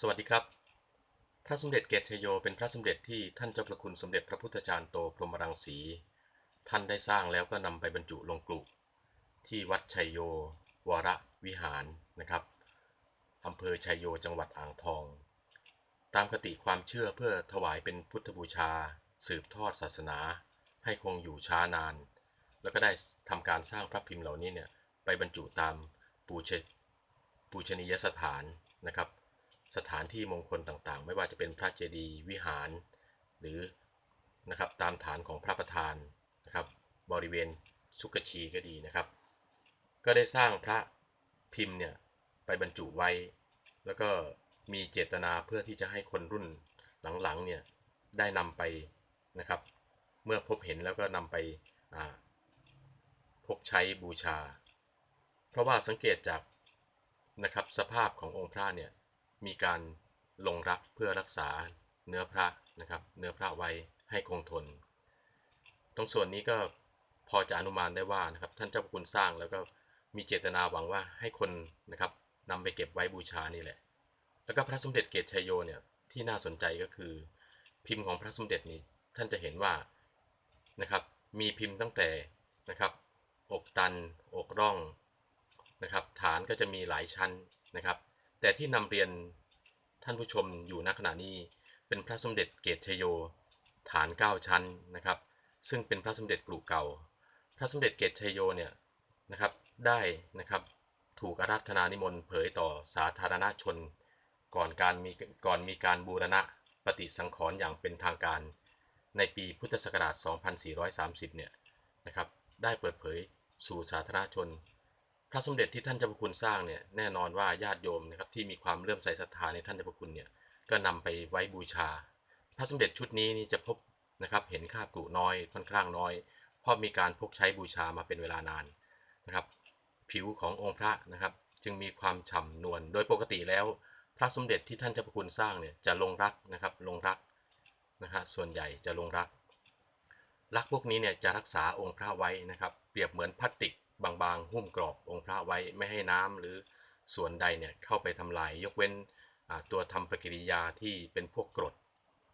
สวัสดีครับ พระสมเด็จเกตชโยเป็นพระสมเด็จที่ท่านเจ้าประคุณสมเด็จพระพุทธจารย์โตพรหมรังสี ท่านได้สร้างแล้วก็นำไปบรรจุลงกลุ่ที่วัดชัยโยวรวิหารนะครับอำเภอชัยโยจังหวัดอ่างทอง ตามคติความเชื่อเพื่อถวายเป็นพุทธบูชา สืบทอดศาสนา ให้คงอยู่ช้านาน แล้วก็ได้ทำการสร้างพระพิมพ์เหล่านี้เนี่ยไปบรรจุตามปูชปูชนียสถานนะครับ สถานที่มงคลต่างๆ ไม่ว่าจะเป็นพระเจดีย์วิหาร หรือนะครับตามฐานของพระประธานนะครับบริเวณสุกชีก็ดีนะครับ ก็ได้สร้างพระพิมพ์เนี่ยไปบรรจุไว้ แล้วก็มีเจตนาเพื่อที่จะให้คนรุ่นหลังๆเนี่ยได้นำไปนะครับ เมื่อพบเห็นแล้วก็นำไปพกใช้บูชา เพราะว่าสังเกตจากนะครับสภาพขององค์พระเนี่ย มีการลงรักเพื่อรักษาเนื้อพระนะครับ เนื้อพระไว้ให้คงทน ตรงส่วนนี้ก็พอจะอนุมานได้ว่านะครับท่านเจ้าพระคุณสร้างแล้วก็มีเจตนาหวังว่าให้คนนะครับนำไปเก็บไว้บูชานี่แหละ แล้วก็พระสมเด็จเกตชัยโยเนี่ยที่น่าสนใจก็คือ พิมพ์ของพระสมเด็จนี้ท่านจะเห็นว่านะครับมีพิมพ์ตั้งแต่นะครับอกตันอกร่องนะครับฐานก็จะมีหลายชั้นนะครับ แต่ที่นำเรียนท่านผู้ชมอยู่ณขณะนี้ เป็นพระสมเด็จเกตชโย ฐาน 9 ชั้นนะครับ ซึ่งเป็นพระสมเด็จกรุเก่า พระสมเด็จเกตชโยเนี่ยนะครับได้นะครับถูกอาราธนานิมนต์เผยต่อสาธารณชน ก่อนการมีก่อนมีการบูรณะปฏิสังขรณ์อย่างเป็นทางการ ในปีพุทธศักราช 2430 เนี่ยนะครับได้เปิดเผยสู่สาธารณชน พระสมเด็จที่ท่านเจ้าพระคุณสร้างเนี่ยแน่นอนว่าญาติโยมนะครับที่มีความเลื่อมใสศรัทธาในท่านเจ้าพระคุณเนี่ยก็นำไปไว้บูชา พระสมเด็จชุดนี้นี่จะพบนะครับเห็นคราบกรุน้อยค่อนข้างน้อย เพราะมีการพกใช้บูชามาเป็นเวลานานนะครับ ผิวขององค์พระนะครับ จึงมีความฉ่ำนวลโดยปกติแล้ว พระสมเด็จที่ท่านเจ้าพระคุณสร้างเนี่ยจะลงรักนะครับลงรักนะฮะส่วนใหญ่จะลงรักรักพวกนี้เนี่ยจะรักษาองค์พระไว้นะครับ เปรียบเหมือนพลาสติก บางๆหุ้มกรอบองค์พระไว้ไม่ให้น้ำหรือส่วนใดเนี่ยเข้าไปทำลาย ยกเว้นตัวทำปฏิกิริยาที่เป็นพวกกรด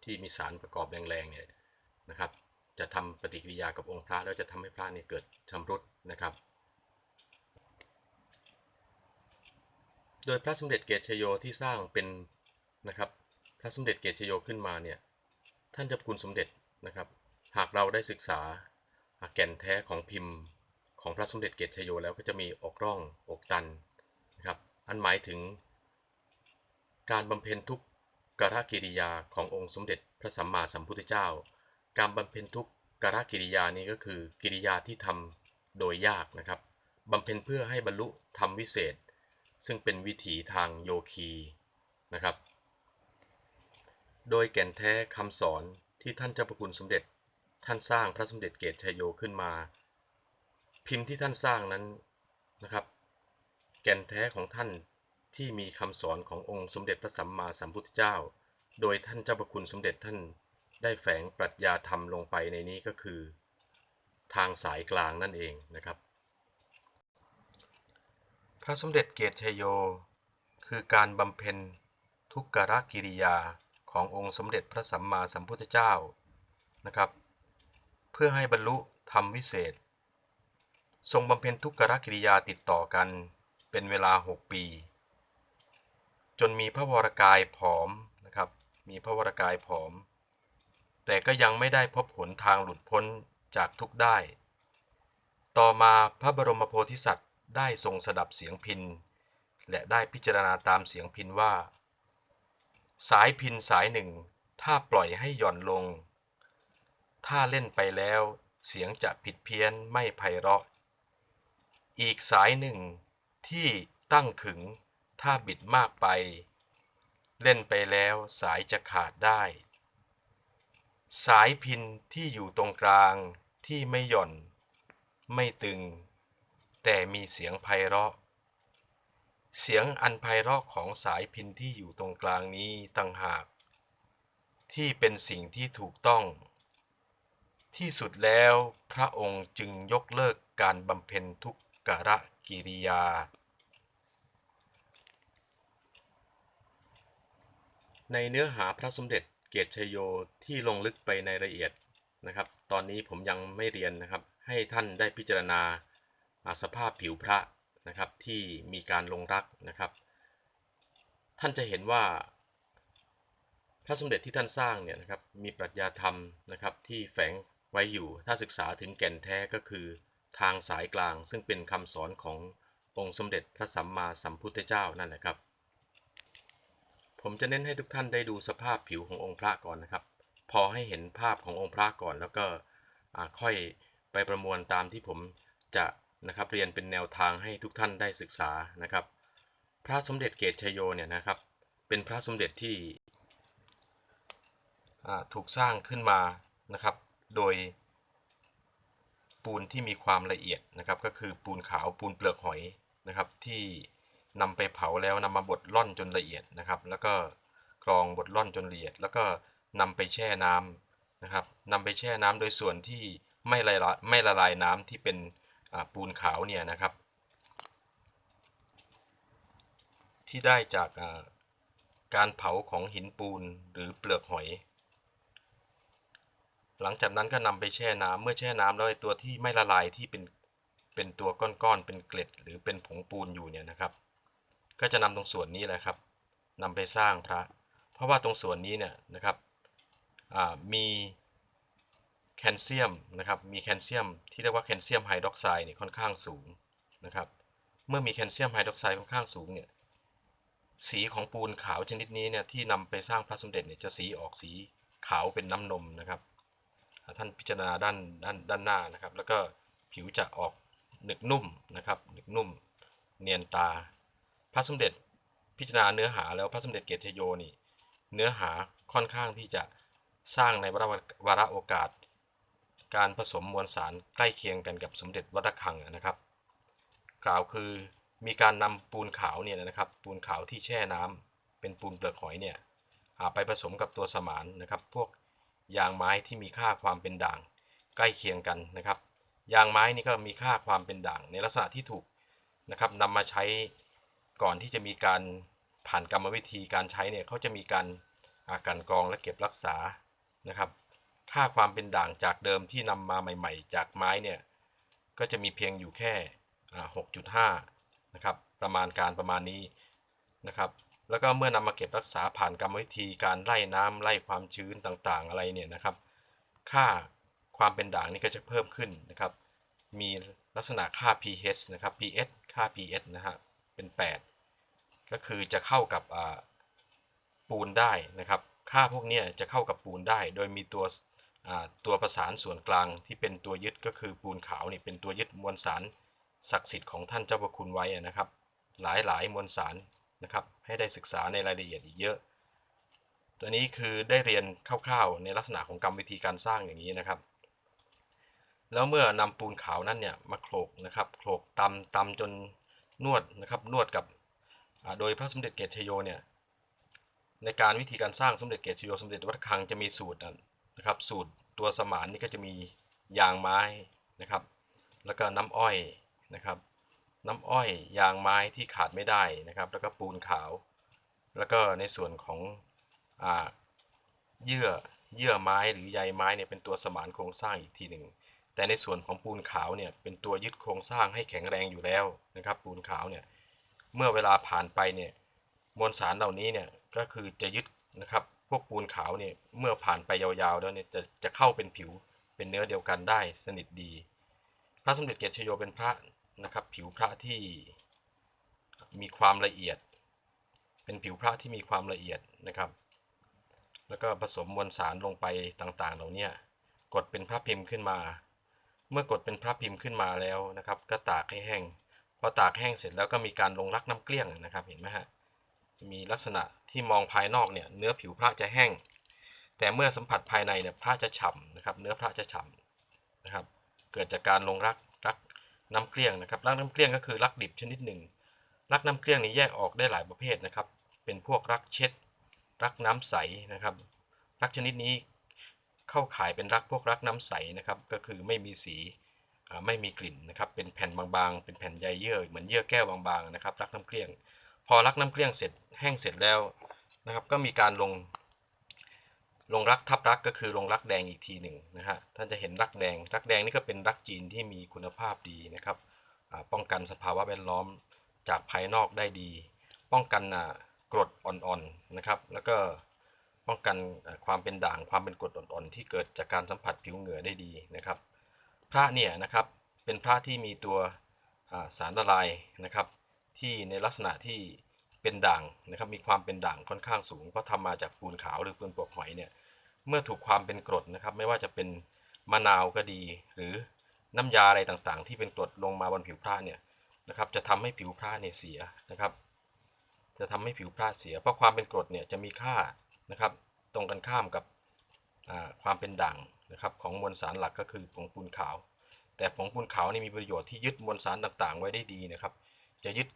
ที่มีสารประกอบแรงๆเนี่ยนะครับ จะทำปฏิกิริยากับองค์พระแล้วจะทำให้พระเนี่ยเกิดชำรุดนะครับ โดยพระสมเด็จเกตชโยที่สร้างเป็นนะครับพระสมเด็จเกตชโยขึ้นมาเนี่ยท่านเจ้าคุณสมเด็จนะครับ หากเราได้ศึกษาแก่นแท้ของพิมพ์ ของพระสมเด็จเกตชโยแล้วก็จะมีอกร่องอกตันนะครับ อันหมายถึงการบำเพ็ญทุกกรกิริยาขององค์สมเด็จพระสัมมาสัมพุทธเจ้า การบำเพ็ญทุกกรกิริยานี้ก็คือกิริยาที่ทำโดยยากนะครับบำเพ็ญเพื่อให้บรรลุธรรมวิเศษ ซึ่งเป็นวิถีทางโยคีนะครับ โดยแก่นแท้คำสอนที่ท่านเจ้าประคุณสมเด็จ ท่านสร้างพระสมเด็จเกตชัยโยขึ้นมา พิมพ์ที่ท่านสร้างนั้นนะครับ แก่นแท้ของท่านที่มีคำสอนขององค์สมเด็จพระสัมมาสัมพุทธเจ้า โดยท่านเจ้าประคุณสมเด็จท่านได้แฝงปรัชญาธรรมลงไปในนี้ก็คือ ทางสายกลางนั่นเองนะครับ พระสมเด็จเกตชยโย คือการบำเพ็ญทุกขกิริยาขององค์สมเด็จพระสัมมาสัมพุทธเจ้านะครับ เพื่อให้บรรลุธรรมวิเศษ ทรงบำเพ็ญทุกขกิริยาติดต่อกัน เป็นเวลา 6 ปี จนมีพระวรากายผอมนะครับ มีพระวรากายผอม แต่ก็ยังไม่ได้พบหนทางหลุดพ้นจากทุกได้ ต่อมาพระบรมโพธิสัตว์ได้ทรงสดับเสียงพินและได้พิจารณาตามเสียงพินว่า สายพินสายหนึ่ง ถ้าปล่อยให้หย่อนลง ถ้าเล่นไปแล้ว เสียงจะผิดเพี้ยนไม่ไพเราะ อีกสายหนึ่งที่ตั้งขึงถ้าบิดมากไป เล่นไปแล้วสายจะขาดได้ สายพินที่อยู่ตรงกลางที่ไม่หย่อน ไม่ตึง แต่มีเสียงไพเราะ เสียงอันไพเราะของสายพินที่อยู่ตรงกลางนี้ต่างหาก ที่เป็นสิ่งที่ถูกต้อง ที่สุดแล้วพระองค์จึงยกเลิกการบำเพ็ญทุก กรกิริยา ในเนื้อหาพระสมเด็จเกียรติชัยโยที่ลงลึกไปในรายละเอียดนะครับ ตอนนี้ผมยังไม่เรียนนะครับ ให้ท่านได้พิจารณาอ่าสภาพผิวพระนะครับที่มีการลงรักนะครับ ท่านจะเห็นว่า พระสมเด็จที่ท่านสร้างเนี่ยนะครับมีปรัชญาธรรมนะครับที่แฝงไว้อยู่ถ้าศึกษาถึงแก่นแท้ก็คือ ทางสายกลาง ซึ่งเป็นคำสอนขององค์สมเด็จพระสัมมาสัมพุทธเจ้านั่นแหละครับ ผมจะเน้นให้ทุกท่านได้ดูสภาพผิวขององค์พระก่อนนะครับ พอให้เห็นภาพขององค์พระก่อน แล้วก็ค่อยไปประมวลตามที่ผมจะนะครับเรียนเป็นแนวทางให้ทุกท่านได้ศึกษานะครับ พระสมเด็จเกตชโยเนี่ยนะครับ เป็นพระสมเด็จที่ถูกสร้างขึ้นมานะครับ โดย ปูนที่มีความละเอียดนะครับ ก็คือปูนขาวปูนเปลือกหอยนะครับ ที่นำไปเผาแล้วนำมาบดล่อนจนละเอียดนะครับ แล้วก็กรองบดล่อนจนละเอียด แล้วก็นำไปแช่น้ำนะครับนำไปแช่น้ำโดยส่วนที่ไม่ละลายไม่ละลายน้ำที่เป็นปูนขาวเนี่ยนะครับ ที่ได้จากการเผาของหินปูนหรือเปลือกหอย หลังจากนั้นก็นำไปแช่น้ำเมื่อแช่น้ำแล้วไอ้ตัวที่ไม่ละลายที่เป็นเป็นตัวก้อนๆเป็นเกล็ด หรือเป็นผงปูนอยู่เนี่ยนะครับ ก็จะนำตรงส่วนนี้แหละครับนำไปสร้างพระ เพราะว่าตรงส่วนนี้เนี่ยนะครับอ่ามีแคลเซียมนะครับ มีแคลเซียมที่เรียกว่าแคลเซียมไฮดรอกไซด์เนี่ยค่อนข้างสูงนะครับ เมื่อมีแคลเซียมไฮดรอกไซด์ค่อนข้างสูงเนี่ย สีของปูนขาวชนิดนี้เนี่ยที่นำไปสร้างพระสมเด็จเนี่ยจะสีออกสีขาวเป็นน้ำนมนะครับ ท่านพิจารณาด้านด้านด้านหน้านะครับ แล้วก็ผิวจะออกหนึกนุ่มนะครับหนึกนุ่ม เนียนตา พระสมเด็จพิจารณาเนื้อหาแล้วพระสมเด็จเกตชโยนี่เนื้อหาค่อนข้างที่จะสร้างในวาระวรโอกาส การผสมมวลสารใกล้เคียงกันกับสมเด็จวัดระฆังนะครับ กล่าวคือมีการนำปูนขาวเนี่ยนะครับ ปูนขาวที่แช่น้ำเป็นปูนเปลือกหอยเนี่ยอ่าไปผสมกับตัวสมานนะครับ พวก ยางไม้ที่มีค่าความเป็นด่าง ใกล้เคียงกันนะครับ ยางไม้นี่ก็มีค่าความเป็นด่าง ในลักษณะที่ถูกนะครับนำมาใช้ก่อนที่จะมีการผ่านกรรมวิธีการใช้เนี่ยเขาจะมีการอากันกรองและเก็บรักษานะครับ ค่าความเป็นด่างจากเดิมที่นำมาใหม่ ๆ จากไม้เนี่ยก็จะมีเพียงอยู่แค่ 6.5 นะครับ ประมาณการประมาณนี้นะครับ แล้วก็เมื่อนำมาเก็บรักษาผ่านกรรมวิธีการไล่น้ำไล่ความชื้นต่างๆ อะไรเนี่ยนะครับ ค่าความเป็นด่างนี่ก็จะเพิ่มขึ้นนะครับ มีลักษณะค่า pH นะครับ pH ค่า pH นะฮะเป็น 8 ก็คือจะเข้ากับปูนได้นะครับ ค่าพวกนี้จะเข้ากับปูนได้ โดยมีตัวตัวประสานส่วนกลางที่เป็นตัวยึดก็คือปูนขาวนี่เป็นตัวยึดมวลสารศักดิ์สิทธิ์ของท่านเจ้าพระคุณไว้นะครับ หลายหลายๆมวลสาร นะครับ ให้ได้ศึกษาในรายละเอียดอีกเยอะ ตัวนี้คือได้เรียนคร่าวๆ ในลักษณะของกรรมวิธีการสร้างอย่างนี้นะครับ แล้วเมื่อนำปูนขาวนั้นเนี่ยมาโขลกนะครับโขลกตำตำจนนวดนะครับนวดกับโดยพระสมเด็จเกตชโยเนี่ยในการวิธีการสร้างสมเด็จเกตชโยสมเด็จวัดระฆังจะมีสูตรนะครับ สูตรตัวสมานนี่ก็จะมียางไม้นะครับ แล้วก็น้ำอ้อยนะครับ น้ำอ้อยยางไม้ที่ขาดไม่ได้นะครับ แล้วก็ปูนขาว แล้วก็ในส่วนของอ่าเยื่อเยื่อไม้หรือใยไม้เนี่ยเป็นตัวสมานโครงสร้างอีกทีหนึ่งแต่ในส่วนของปูนขาวเนี่ยเป็นตัวยึดโครงสร้างให้แข็งแรงอยู่แล้วนะครับ ปูนขาวเนี่ยเมื่อเวลาผ่านไปเนี่ยมวลสารเหล่านี้เนี่ยก็คือจะยึดนะครับพวกปูนขาวเนี่ยเมื่อผ่านไปยาวๆแล้วเนี่ยจะจะเข้าเป็นผิวเป็นเนื้อเดียวกันได้สนิทดี พระสมเด็จเกตชโยเป็นพระ นะครับ ผิวพระที่มีความละเอียด เป็นผิวพระที่มีความละเอียดนะครับ แล้วก็ผสมมวลสารลงไปต่างๆ เหล่านี้กดเป็นพระพิมพ์ขึ้นมา เมื่อกดเป็นพระพิมพ์ขึ้นมาแล้วนะครับ ก็ตากให้แห้งพอตากแห้งเสร็จแล้วก็มีการลงรักน้ำเกลี้ยงนะครับเห็นไหมฮะมีลักษณะที่มองภายนอกเนี่ยเนื้อผิวพระจะแห้ง แต่เมื่อสัมผัสภายในเนี่ยพระจะฉ่ำนะครับ เนื้อพระจะฉ่ำนะครับ เกิดจากการลงรัก น้ำเกลี้ยงนะครับรักน้ำเกลี้ยงก็คือรักดิบชนิดหนึ่ง รักน้ำเกลี้ยงนี้แยกออกได้หลายประเภทนะครับ เป็นพวกรักเช็ด รักน้ำใสนะครับ รักชนิดนี้เข้าขายเป็นรักพวกรักน้ำใสนะครับ ก็คือไม่มีสีไม่มีกลิ่นนะครับ เป็นแผ่นบางๆ เป็นแผ่นใยเยื่อเหมือนเยื่อแก้วบางๆนะครับ รักน้ำเกลี้ยง พอรักน้ำเกลี้ยงเสร็จแห้งเสร็จแล้วนะครับ ก็มีการลง ลงรักทับรักก็คือลงรักแดงอีกทีหนึ่งนะฮะท่านจะเห็นรักแดง รักแดงนี่ก็เป็นรักจีนที่มีคุณภาพดีนะครับป้องกันสภาวะแวดล้อมจากภายนอกได้ดี ป้องกันกรดอ่อนๆนะครับ แล้วก็ป้องกันความเป็นด่างความเป็นกรดอ่อนๆ ที่เกิดจากการสัมผัสผิวเหงื่อได้ดีนะครับ พระเนี่ยนะครับเป็นพระที่มีตัวสารละลายนะครับ ที่ในลักษณะที่ เป็นด่างนะครับมีความเป็นด่างค่อนข้างสูง เพราะทำมาจากปูนขาวหรือปูนปลวกหอยเนี่ยเมื่อถูกความเป็นกรดนะครับไม่ว่าจะเป็นมะนาวก็ดี หรือน้ำยาอะไรต่างๆ ที่เป็นกรดลงมาบนผิวพระเนี่ยนะครับจะทำให้ผิวพระเนี่ยเสียนะครับ จะทำให้ผิวพระเสีย เพราะความเป็นกรดเนี่ยจะมีค่านะครับ ตรงกันข้ามกับความเป็นด่างนะครับของมวลสารหลักก็คือผงปูนขาว แต่ผงปูนขาวนี่มีประโยชน์ที่ยึดมวลสารต่างๆ ไว้ได้ดีนะครับ จะยึด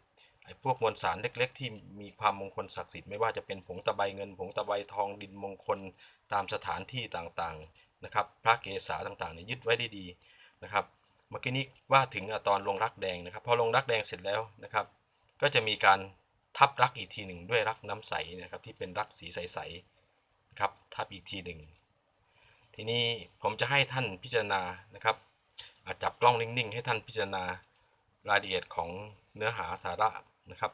ไอ้พวกมวลสารเล็ก ๆ ที่มีความมงคลศักดิ์สิทธิ์ไม่ว่าจะเป็นผงตะไบเงินผงตะไบทองดินมงคลตามสถานที่ต่างๆนะครับ พระเกศาต่างๆเนี่ยยึดไว้ได้ดีนะครับ เมื่อกี้นี้ว่าถึงตอนลงรักแดงนะครับ พอลงรักแดงเสร็จแล้วนะครับ ก็จะมีการทับรักอีกทีหนึ่งด้วยรักน้ำใสนะครับที่เป็นรักสีใสๆนะครับทับอีกทีหนึ่งทีนี้ผมจะให้ท่านพิจารณานะครับจับกล้องนิ่งๆ ให้ท่านพิจารณารายละเอียดของเนื้อหาสาระ นะครับ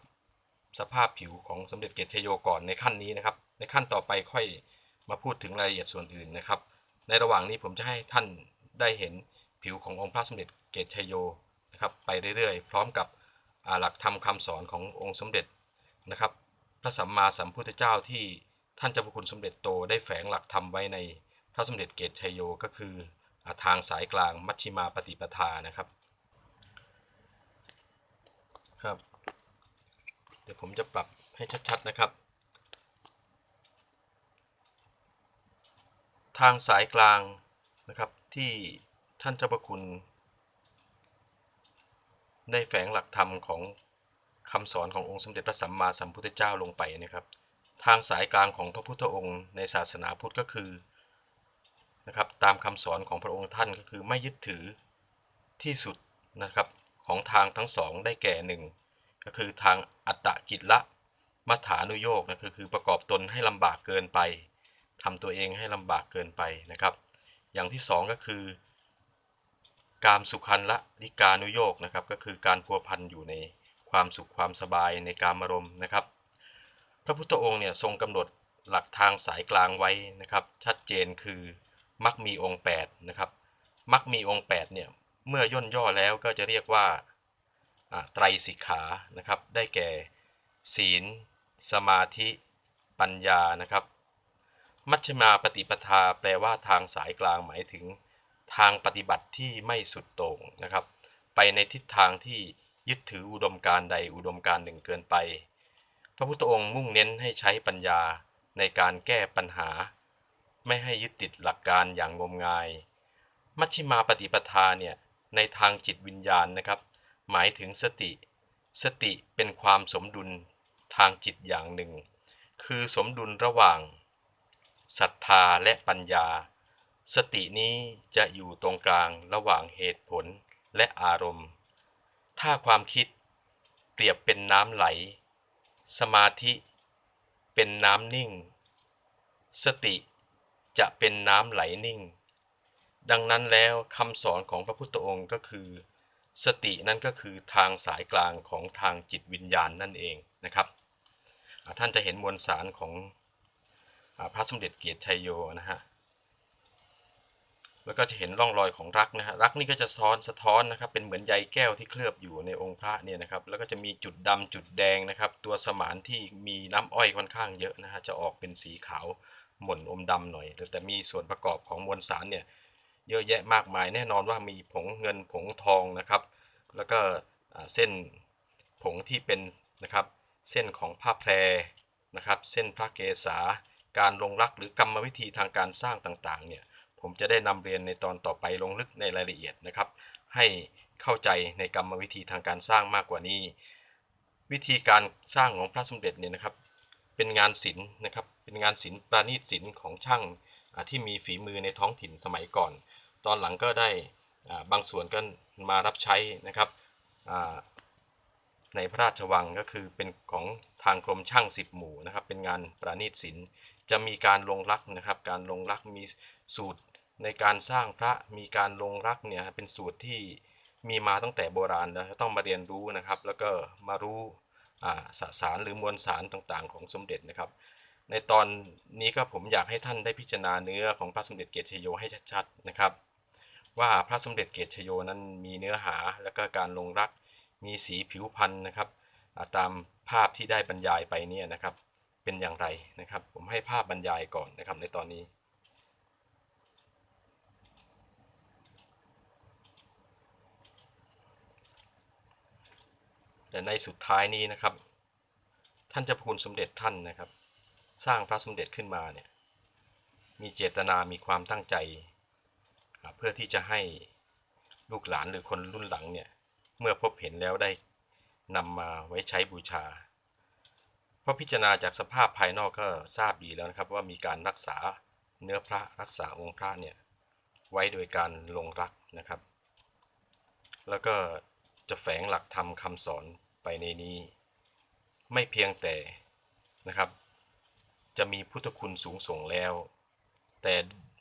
สภาพผิวของสมเด็จเกตชโยก่อนในขั้นนี้นะครับ ในขั้นต่อไปค่อยมาพูดถึงรายละเอียดส่วนอื่นนะครับ ในระหว่างนี้ผมจะให้ท่านได้เห็นผิวขององค์พระสมเด็จเกตชโยนะครับไปเรื่อยๆ พร้อมกับหลักธรรมคำสอนขององค์สมเด็จนะครับ พระสัมมาสัมพุทธเจ้าที่ท่านเจ้าพระคุณสมเด็จโตได้แฝงหลักธรรมไว้ในพระสมเด็จเกตชัยโยก็คืออทางสายกลางมัชชิมาปฏิปทานะครับครับ เดี๋ยวผมจะปรับให้ชัดๆนะครับ ทางสายกลางนะครับที่ท่านเจ้าพระคุณ ได้แฝงหลักธรรมของคำสอนขององค์สมเด็จพระสัมมาสัมพุทธเจ้าลงไปนะครับ ทางสายกลางของพระพุทธองค์ในศาสนาพุทธก็คือนะครับตามคำสอนของพระองค์ท่านก็คือไม่ยึดถือที่สุดนะครับของทางทั้งสองได้แก่หนึ่ง ก็คือทางอัตตกิจละมัฐานุโยกนะคือคือประกอบตนให้ลำบากเกินไปทำตัวเองให้ลำบากเกินไปนะครับ อย่างที่สองก็คือ การสุขันละนิกานุโยกนะครับ ก็คือการพัวพันอยู่ในความสุขความสบายในการมารมนะครับ พระพุทธองค์เนี่ยทรงกำหนดหลักทางสายกลางไว้นะครับ ชัดเจนคือมักมีองค์8นะครับมักมีองค์8เนี่ยเมื่อย่นย่อแล้วก็จะเรียกว่า ไตรสิกขานะครับ ได้แก่ ศีล สมาธิ ปัญญานะครับ มัชฌิมาปฏิปทาแปลว่าทางสายกลางหมายถึง ทางปฏิบัติที่ไม่สุดโต่งนะครับ ไปในทิศทางที่ยึดถืออุดมการใดอุดมการหนึ่งเกินไป พระพุทธองค์มุ่งเน้นให้ใช้ปัญญาในการแก้ปัญหา ไม่ให้ยึดติดหลักการอย่างงมงาย มัชฌิมาปฏิปทาเนี่ยในทางจิตวิญญาณนะครับ หมายถึงสติ สติเป็นความสมดุลทางจิตอย่างหนึ่ง คือสมดุลระหว่างศรัทธาและปัญญา สตินี้จะอยู่ตรงกลางระหว่างเหตุผลและอารมณ์ ถ้าความคิดเปรียบเป็นน้ำไหล สมาธิเป็นน้ำนิ่ง สติจะเป็นน้ำไหลนิ่ง ดังนั้นแล้วคำสอนของพระพุทธองค์ก็คือ สตินั่นก็คือทางสายกลางของทางจิตวิญญาณนั่นเองนะครับ ท่านจะเห็นมวลสารของพระสมเด็จเกียรติชัยโยนะฮะ แล้วก็จะเห็นร่องรอยของรักนะฮะ รักนี่ก็จะซ้อนสะท้อนนะครับ เป็นเหมือนใยแก้วที่เคลือบอยู่ในองค์พระเนี่ยนะครับ แล้วก็จะมีจุดดำจุดแดงนะครับ ตัวสมานที่มีน้ำอ้อยค่อนข้างเยอะนะฮะ จะออกเป็นสีขาวหม่นอมดำหน่อย แต่มีส่วนประกอบของมวลสารเนี่ย เยอะแยะมากมาย แน่นอนว่ามีผงเงินผงทองนะครับ แล้วก็เส้นผงที่เป็นนะครับเส้นของผ้าแพรนะครับ เส้นพระเกศาการลงรักหรือกรรมวิธีทางการสร้างต่างๆเนี่ยผมจะได้นำเรียนในตอนต่อไปลงลึกในรายละเอียดนะครับ ให้เข้าใจในกรรมวิธีทางการสร้างมากกว่านี้ วิธีการสร้างของพระสมเด็จเนี่ยนะครับ เป็นงานศิลป์นะครับเป็นงานศิลป์ประณีตศิลป์ของช่างที่มีฝีมือในท้องถิ่นสมัยก่อน ตอนหลังก็ได้บางส่วนก็มารับใช้นะครับในพระราชวังก็คือเป็นของทางกรมช่างสิบหมู่นะครับ เป็นงานประณีตศิลป์จะมีการลงรักนะครับ การลงรักมีสูตรในการสร้างพระมีการลงรักเนี่ยเป็นสูตรที่มีมาตั้งแต่โบราณนะต้องมาเรียนรู้นะครับ แล้วก็มารู้สสารหรือมวลสารต่างๆ ของสมเด็จนะครับ ในตอนนี้ก็ผมอยากให้ท่านได้พิจารณาเนื้อของพระสมเด็จเกตชโยให้ชัดๆนะครับ ว่าพระสมเด็จเกตชโยนั้นมีเนื้อหาและก็การลงรักมีสีผิวพรรณนะครับตามภาพที่ได้บรรยายไปเนี่ยนะครับเป็นอย่างไรนะครับ ผมให้ภาพบรรยายก่อนนะครับในตอนนี้แต่ในสุดท้ายนี้นะครับ ท่านเจ้าพระคุณสมเด็จท่านนะครับ สร้างพระสมเด็จขึ้นมาเนี่ยมีเจตนามีความตั้งใจ เพื่อที่จะให้ลูกหลานหรือคนรุ่นหลังเนี่ยเมื่อพบเห็นแล้วได้นำมาไว้ใช้บูชา เพราะพิจารณาจากสภาพภายนอกก็ทราบดีแล้วนะครับ ว่ามีการรักษาเนื้อพระรักษาองค์พระเนี่ยไว้โดยการลงรักนะครับ แล้วก็จะแฝงหลักธรรมคำสอนไปในนี้ ไม่เพียงแต่นะครับ จะมีพุทธคุณสูงส่งแล้ว แต่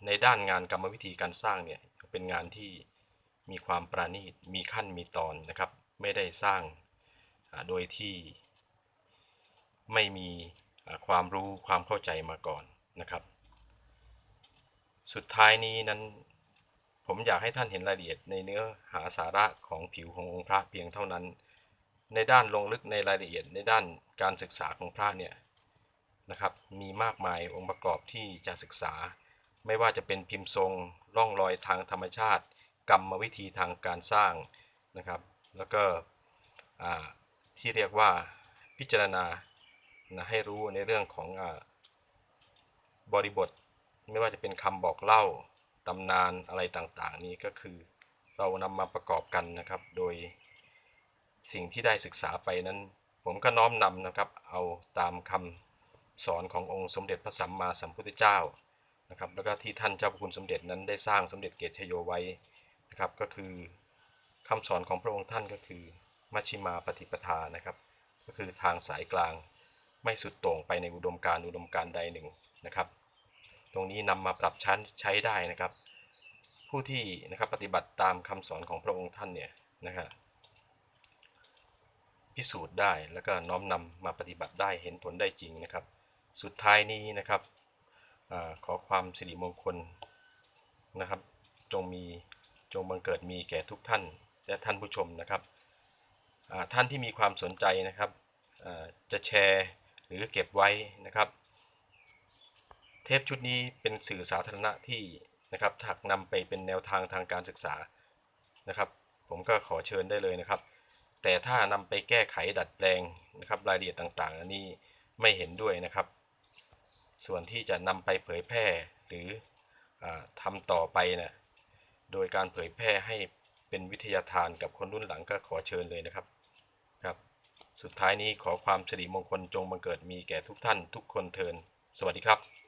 ในด้านงานกรรมวิธีการสร้างเนี่ยเป็นงานที่มีความประณีต มีขั้นมีตอนนะครับ ไม่ได้สร้างโดยที่ไม่มีความรู้ความเข้าใจมาก่อนนะครับ สุดท้ายนี้นั้นผมอยากให้ท่านเห็นรายละเอียดในเนื้อหาสาระของผิวขององค์พระเพียงเท่านั้น ในด้านลงลึกในรายละเอียดในด้านการศึกษาของพระเนี่ยนะครับ มีมากมายองค์ประกอบที่จะศึกษา ไม่ว่าจะเป็นพิมพ์ทรงร่องรอยทางธรรมชาติ กรรมวิธีทางการสร้างนะครับ แล้วก็ที่เรียกว่าพิจารณานะให้รู้ในเรื่องของอบริบท ไม่ว่าจะเป็นคำบอกเล่าตำนานอะไรต่างๆ นี้ก็คือเรานำมาประกอบกันนะครับ โดยสิ่งที่ได้ศึกษาไปนั้น ผมก็น้อมนำนะครับ เอาตามคำสอนขององค์สมเด็จพระสัมมาสัมพุทธเจ้า นะครับแล้วก็ที่ท่านเจ้าพระคุณสมเด็จนั้นได้สร้างสมเด็จเกตชโยไว้นะครับ ก็คือคำสอนของพระองค์ท่านก็คือมัชฌิมาปฏิปทานะครับ ก็คือทางสายกลางไม่สุดโต่งไปในอุดมการอุดมการใดหนึ่งนะครับ ตรงนี้นำมาปรับชั้นใช้ได้นะครับ ผู้ที่นะครับปฏิบัติตามคำสอนของพระองค์ท่านเนี่ยนะครับพิสูจน์ได้แล้วก็น้อมนำมาปฏิบัติได้เห็นผลได้จริงนะครับ สุดท้ายนี้นะครับ อขอความสิริมงคลนะครับ จงมีจงบังเกิดมีแก่ทุกท่านและท่านผู้ชมนะครับท่านที่มีความสนใจนะครับจะแชร์หรือเก็บไว้นะครับ เทปชุดนี้เป็นสื่อสาธารณะที่นะครับถักนำไปเป็นแนวทางทางการศึกษานะครับ ผมก็ขอเชิญได้เลยนะครับ แต่ถ้านำไปแก้ไขดัดแปลงนะครับรายละเอียดต่างๆ อันนี้ไม่เห็นด้วยนะครับ ส่วนที่จะนำไปเผยแพร่หรืออทำต่อไปนะโดยการเผยแพร่ให้เป็นวิทยาทานกับคนรุ่นหลังก็ขอเชิญเลยนะครับครับ สุดท้ายนี้ขอความสิริมงคลจงบังเกิดมีแก่ทุกท่านทุกคนเทิน สวัสดีครับ